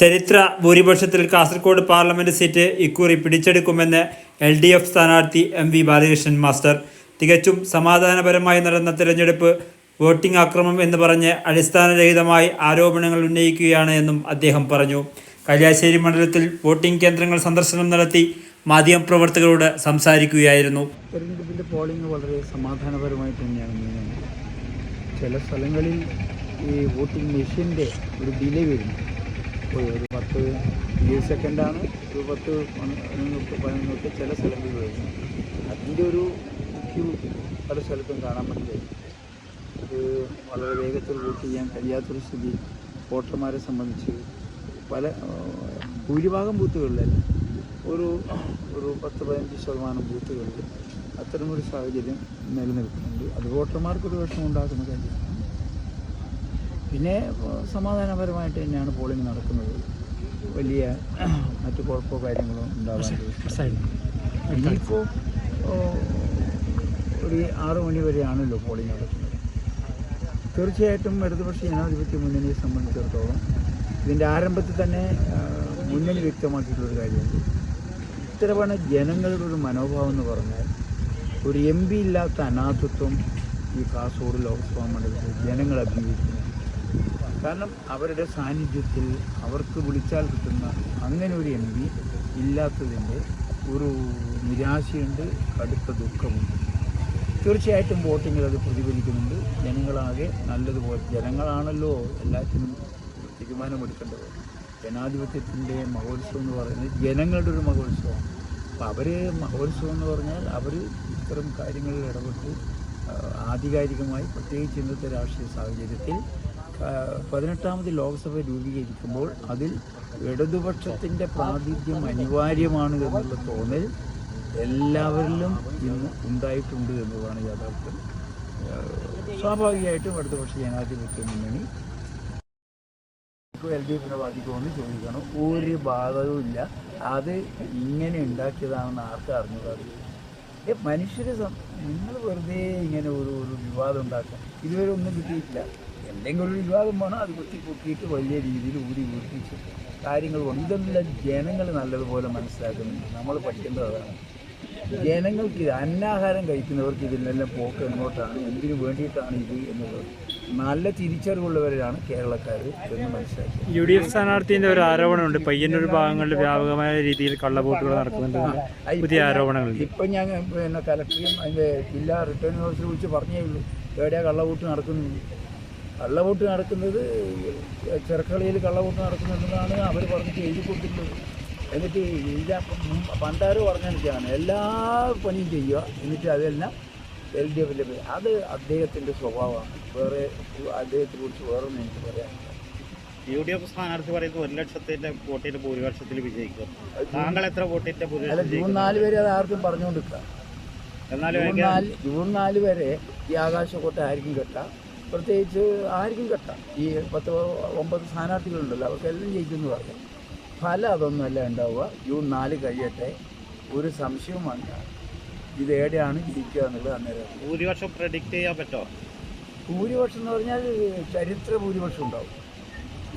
ചരിത്ര ഭൂരിപക്ഷത്തിൽ Kasaragod parliament seat ഇക്കുറി പിടിച്ചെടുക്കുമെന്ന് എൽ ഡി എഫ് സ്ഥാനാർത്ഥി എം വി ബാലകൃഷ്ണൻ മാസ്റ്റർ. തികച്ചും സമാധാനപരമായി നടന്ന തിരഞ്ഞെടുപ്പ് വോട്ടിംഗ് ആക്രമം എന്ന് പറഞ്ഞ് അടിസ്ഥാനരഹിതമായി ആരോപണങ്ങൾ ഉന്നയിക്കുകയാണ് എന്നും അദ്ദേഹം പറഞ്ഞു. കല്യാശ്ശേരി മണ്ഡലത്തിൽ വോട്ടിംഗ് കേന്ദ്രങ്ങൾ സന്ദർശനം നടത്തി മാധ്യമപ്രവർത്തകരോട് സംസാരിക്കുകയായിരുന്നു. തെരഞ്ഞെടുപ്പിന്റെ പോളിംഗ് വളരെ സമാധാനപരമായി തന്നെയാണ് ചില സ്ഥലങ്ങളിൽ ഈ വോട്ടിംഗ് മെഷീന്റെ ഒരു ഡിലേ വരുന്നു. ഇപ്പോൾ ഒരു പത്ത് ഇരുപത് സെക്കൻഡാണ് ഒരു പത്ത് പതിനൊന്ന് പതിനൊന്നൊക്കെ ചില സ്ഥലങ്ങളിൽ വരുന്നു. അതിന്റെ ഒരു ക്യൂ പല സ്ഥലത്തും കാണാൻ പറ്റില്ല. അത് വളരെ വേഗത്തിൽ വോട്ട് ചെയ്യാൻ കഴിയാത്തൊരു സ്ഥിതി. വോട്ടർമാരെ സംബന്ധിച്ച് പല ഭൂരിഭാഗം ബൂത്തുകളിലല്ല ഒരു ഒരു പത്ത് പതിനഞ്ച് ശതമാനം ബൂത്തുകളിൽ അത്തരമൊരു സാഹചര്യം നിലനിൽക്കുന്നുണ്ട്. അത് വോട്ടർമാർക്കൊരു വിഷമം ഉണ്ടാക്കുന്ന കാര്യമാണ്. പിന്നെ സമാധാനപരമായിട്ട് തന്നെയാണ് പോളിംഗ് നടക്കുന്നത്. വലിയ മറ്റു കുഴപ്പമോ കാര്യങ്ങളോ ഉണ്ടാവാൻ ഇനിയിപ്പോൾ ഒരു ആറ് മണി വരെയാണല്ലോ പോളിംഗ് നടക്കുന്നത്. തീർച്ചയായിട്ടും ഇടതുപക്ഷ ജനാധിപത്യ മുന്നണിയെ സംബന്ധിച്ചിടത്തോളം ഇതിന്റെ ആരംഭത്തിൽ തന്നെ മുന്നണി വ്യക്തമാക്കിയിട്ടുള്ളൊരു കാര്യമുണ്ട്. ഇത്തരമാണ് ജനങ്ങളുടെ ഒരു മനോഭാവം എന്ന് പറഞ്ഞാൽ ഒരു എം പി ഇല്ലാത്ത അനാഥത്വം ഈ കാസർഗോഡ് ലോക്സഭാ മണ്ഡലത്തിൽ ജനങ്ങൾ അഭിമുഖീകരിക്കുന്നു. കാരണം അവരുടെ സാന്നിധ്യത്തിൽ അവർക്ക് വിളിച്ചാൽ കിട്ടുന്ന അങ്ങനെ ഒരു എം പി ഇല്ലാത്തതിന്റെ ഒരു നിരാശയുണ്ട് കടുത്ത ദുഃഖമുണ്ട്. തീർച്ചയായിട്ടും വോട്ടിങ്ങിൽ അത് പ്രതിഫലിക്കുന്നുണ്ട്. ജനങ്ങളാകെ നല്ലതുപോലെ ജനങ്ങളാണല്ലോ എല്ലാത്തിനും തീരുമാനമെടുക്കേണ്ടത്. ജനാധിപത്യത്തിന്റെ മഹോത്സവം എന്ന് പറയുന്നത് ജനങ്ങളുടെ ഒരു മഹോത്സവമാണ്. അപ്പോൾ അവർ മഹോത്സവം എന്ന് പറഞ്ഞാൽ അവർ ഇത്തരം കാര്യങ്ങളിൽ ഇടപെട്ട് ആധികാരികമായി പ്രത്യേകിച്ച് ഇന്നത്തെ രാഷ്ട്രീയ സാഹചര്യത്തിൽ പതിനെട്ടാമത് ലോക്സഭ രൂപീകരിക്കുമ്പോൾ അതിൽ ഇടതുപക്ഷത്തിന്റെ പ്രാതിനിധ്യം അനിവാര്യമാണ് എന്നുള്ള തോന്നൽ എല്ലാവരിലും ഇന്ന് ഉണ്ടായിട്ടുണ്ട് എന്നതാണ് യാഥാർത്ഥ്യം. സ്വാഭാവികമായിട്ടും സ്വാഭാവികമായിട്ടും ഇടതുപക്ഷ ജനാധിപത്യ മുന്നണി എൽ ഡി എഫിനെ ബാധിക്കുമെന്ന് ചോദിക്കണം. ഒരു ബാധകവും ഇല്ല. അത് ഇങ്ങനെ ഉണ്ടാക്കിയതാണെന്ന് ആർക്കും അറിഞ്ഞതാണ് ഏ മനുഷ്യരെ നിങ്ങൾ വെറുതെ ഇങ്ങനെ ഒരു ഒരു വിവാദം ഉണ്ടാക്കാം ഇതുവരെ ഒന്നും കിട്ടിയിട്ടില്ല. എന്തെങ്കിലും ഒരു വിവാദം വേണം അത് കുത്തി പൊക്കിയിട്ട് വലിയ രീതിയിൽ ഊരി വീർപ്പിച്ച് കാര്യങ്ങൾ കൊണ്ട് ഇതെല്ലാം ജനങ്ങൾ നല്ലതുപോലെ മനസ്സിലാക്കുന്നുണ്ട്. നമ്മൾ പഠിക്കേണ്ടത് അതാണ്. ജനങ്ങൾക്ക് ഇത് അന്നാഹാരം കഴിക്കുന്നവർക്ക് ഇതിനെല്ലാം പോക്ക് എങ്ങോട്ടാണ്? എന്തിനു വേണ്ടിയിട്ടാണ് ഇത് എന്നുള്ളത്. നല്ല തിരിച്ചറിവുള്ളവരാണ് കേരളക്കാർ എന്ന് മനസ്സിലാക്കി യു ഡി എഫ് സ്ഥാനാർത്ഥിന്റെ ഒരു ആരോപണമുണ്ട്. പയ്യന്നൂർ ഭാഗങ്ങളിൽ വ്യാപകമായ രീതിയിൽ കള്ളവോട്ടുകൾ നടക്കുന്നുണ്ട്. പുതിയ ആരോപണങ്ങൾ ഇപ്പം ഞാൻ പിന്നെ കലക്ടറും അതിന്റെ ജില്ലാ റിട്ടേണിംഗ് ഓഫീസർ വിളിച്ച് പറഞ്ഞേ ഉള്ളൂ. എവിടെയാണ് കള്ളവോട്ട് നടക്കുന്നത്? കള്ളവോട്ട് നടക്കുന്നത് ചെറുക്കളിയിൽ കള്ളവോട്ട് നടക്കുന്നുണ്ടെന്നാണ് അവർ പറഞ്ഞിട്ട് എഴുതി കൊടുത്തിട്ടുള്ളത് എന്നിട്ട് ഇല്ല പണ്ടാരോ പറഞ്ഞാണ് എല്ലാ പണിയും ചെയ്യുക എന്നിട്ട് അതെല്ലാം എൽ ഡി എഫിന്റെ പേര് അത് അദ്ദേഹത്തിന്റെ സ്വഭാവമാണ്. വേറെ അദ്ദേഹത്തെ കുറിച്ച് വേറൊന്നും എനിക്ക് പറയാനില്ല. യു ഡി എഫ് സ്ഥാനാർത്ഥി പറയുന്നത് ഒരു ലക്ഷത്തിന്റെ വോട്ടിന്റെ ഭൂരിപക്ഷത്തിൽ വിജയിക്കും. താങ്കൾ എത്ര വോട്ടിന്റെ ഭൂരിപക്ഷം ജൂൺ നാല് വരെ അത് ആർക്കും പറഞ്ഞുകൊണ്ടിരിക്കുക എന്നാലും ജൂൺ നാല് ജൂൺ നാല് വരെ ഈ ആകാശക്കോട്ട ആയിരിക്കും കെട്ടാം. പ്രത്യേകിച്ച് ആർക്കും കെട്ടാം. ഈ പത്ത് ഒമ്പത് സ്ഥാനാർത്ഥികളുണ്ടല്ലോ അവർക്കെല്ലാം ജയിക്കുമെന്ന് പറയാം. ഫലം അതൊന്നുമല്ല ഉണ്ടാവുക. ജൂൺ നാല് കഴിയട്ടെ. ഒരു സംശയവും വേണ്ട. ഇത് എവിടെയാണ് ജയിക്കുക എന്നുള്ളത് അന്നേരം. ഭൂരിപക്ഷം പ്രഡിക്റ്റ് ചെയ്യാൻ പറ്റുമോ? ഭൂരിപക്ഷം എന്ന് പറഞ്ഞാൽ ചരിത്ര ഭൂരിപക്ഷം ഉണ്ടാവും.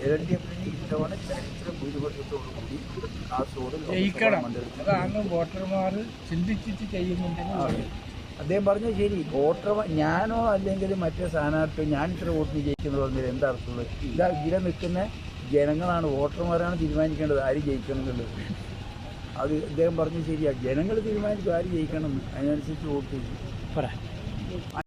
എൽ ഡി എഫിന് ഇത്തവണ ചരിത്ര ഭൂരിപക്ഷത്തോടു കൂടി കാസർഗോഡ് മണ്ഡലത്തിൽ അതാണ് വോട്ടർമാർ ചിന്തിച്ചിട്ട് ചെയ്യുന്നുണ്ടെങ്കിൽ ആണ്. അദ്ദേഹം പറഞ്ഞു ശരി വോട്ടർ ഞാനോ അല്ലെങ്കിൽ മറ്റേ സ്ഥാനാർത്ഥി ഞാൻ ഇത്ര വോട്ടിന് ജയിക്കുന്നു പറഞ്ഞത് എന്താ അർത്ഥമുള്ളത്? ഇതാ ഇതിലെ നിൽക്കുന്ന ജനങ്ങളാണ് വോട്ടർമാരാണ് തീരുമാനിക്കേണ്ടത് ആര് ജയിക്കണം എന്നുള്ളത്. അത് അദ്ദേഹം പറഞ്ഞു ശരിയാണ് ജനങ്ങൾ തീരുമാനിക്കും ആര് ജയിക്കണം എന്ന്. അതിനനുസരിച്ച് വോട്ട് പറയാം